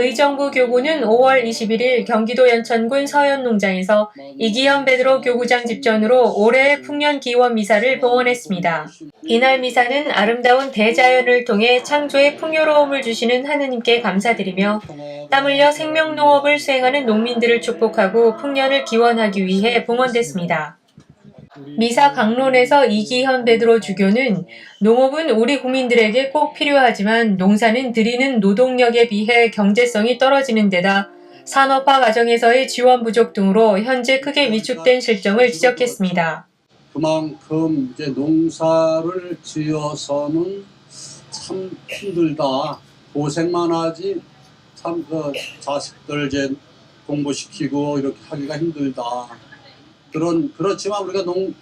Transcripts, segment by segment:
의정부 교구는 5월 21일 경기도 연천군 서현농장에서 이기현 베드로 교구장 집전으로 올해의 풍년 기원 미사를 봉헌했습니다. 이날 미사는 아름다운 대자연을 통해 창조의 풍요로움을 주시는 하느님께 감사드리며 땀 흘려 생명농업을 수행하는 농민들을 축복하고 풍년을 기원하기 위해 봉헌됐습니다. 미사 강론에서 이기현 베드로 주교는 농업은 우리 국민들에게 꼭 필요하지만 농사는 들이는 노동력에 비해 경제성이 떨어지는 데다 산업화 과정에서의 지원 부족 등으로 현재 크게 위축된 실정을 지적했습니다. 그만큼 이제 농사를 지어서는 참 힘들다. 고생만 하지 참 그 자식들 이제 공부시키고 이렇게 하기가 힘들다. 그런 그렇지만 우리가 농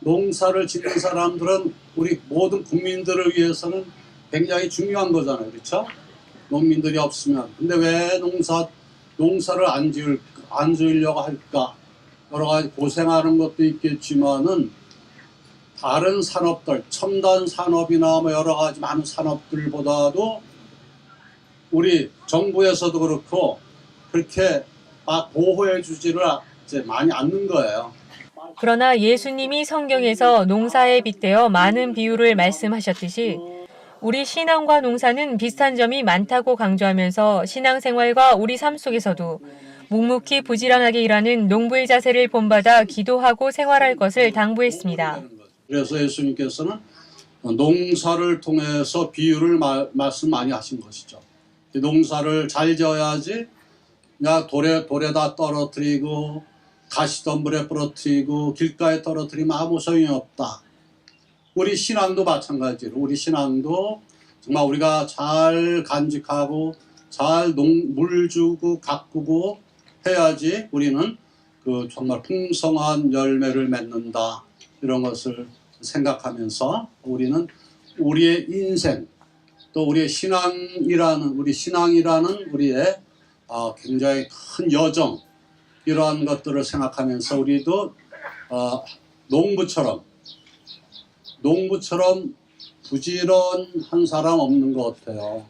농사를 짓는 사람들은 우리 모든 국민들을 위해서는 굉장히 중요한 거잖아요. 그렇죠? 농민들이 없으면. 근데 왜 농사 농사를 안 지을 안 지으려고 할까? 여러 가지 고생하는 것도 있겠지만은 다른 산업들, 첨단 산업이나 뭐 여러 가지 많은 산업들보다도 우리 정부에서도 그렇고 그렇게 막 보호해 주지를 이제 많이 않는 거예요. 그러나 예수님이 성경에서 농사에 빗대어 많은 비유를 말씀하셨듯이 우리 신앙과 농사는 비슷한 점이 많다고 강조하면서 신앙생활과 우리 삶 속에서도 묵묵히 부지런하게 일하는 농부의 자세를 본받아 기도하고 생활할 것을 당부했습니다. 그래서 예수님께서는 농사를 통해서 비유를 마- 말씀 많이 하신 것이죠. 이 농사를 잘 지어야지 그냥 돌에 돌에다 떨어뜨리고 가시덤불에 부러뜨리고 길가에 떨어뜨리면 아무 소용이 없다. 우리 신앙도 마찬가지로 우리 신앙도 정말 우리가 잘 간직하고 잘 농, 물 주고 가꾸고 해야지 우리는 그 정말 풍성한 열매를 맺는다 이런 것을 생각하면서 우리는 우리의 인생 또 우리의 신앙이라는 우리 신앙이라는 우리의 어, 굉장히 큰 여정 이러한 것들을 생각하면서 우리도 어, 농부처럼 농부처럼 부지런한 사람 없는 것 같아요.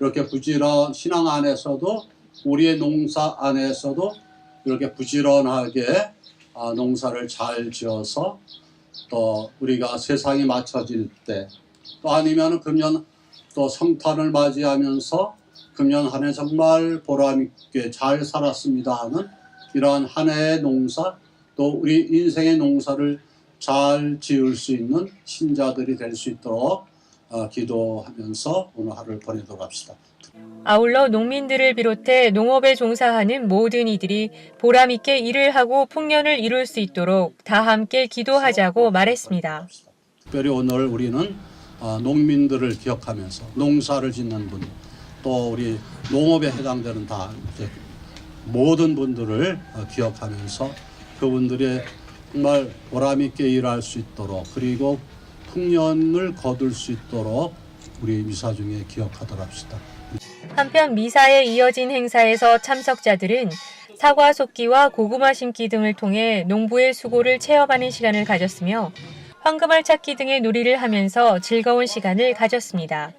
이렇게 부지런 신앙 안에서도 우리의 농사 안에서도 이렇게 부지런하게 아, 농사를 잘 지어서 또 우리가 세상이 맞춰질 때 또 아니면 금년 또 성탄을 맞이하면서 금년 한 해 정말 보람 있게 잘 살았습니다 하는 이러한 한 해의 농사 또 우리 인생의 농사를 잘 지을 수 있는 신자들이 될 수 있도록 어, 기도하면서 오늘 하루를 보내도록 합시다. 아울러 농민들을 비롯해 농업에 종사하는 모든 이들이 보람있게 일을 하고 풍년을 이룰 수 있도록 다 함께 기도하자고 말했습니다. 특별히 오늘 우리는 어, 농민들을 기억하면서 농사를 짓는 분, 또 우리 농업에 해당되는 다 모든 분들을 어, 기억하면서 그분들의 정말 보람 있게 일할 수 있도록 그리고 풍년을 거둘 수 있도록 우리 미사 중에 기억하도록 합시다. 한편 미사에 이어진 행사에서 참석자들은 사과 솎기와 고구마 심기 등을 통해 농부의 수고를 체험하는 시간을 가졌으며 황금알 찾기 등의 놀이를 하면서 즐거운 시간을 가졌습니다.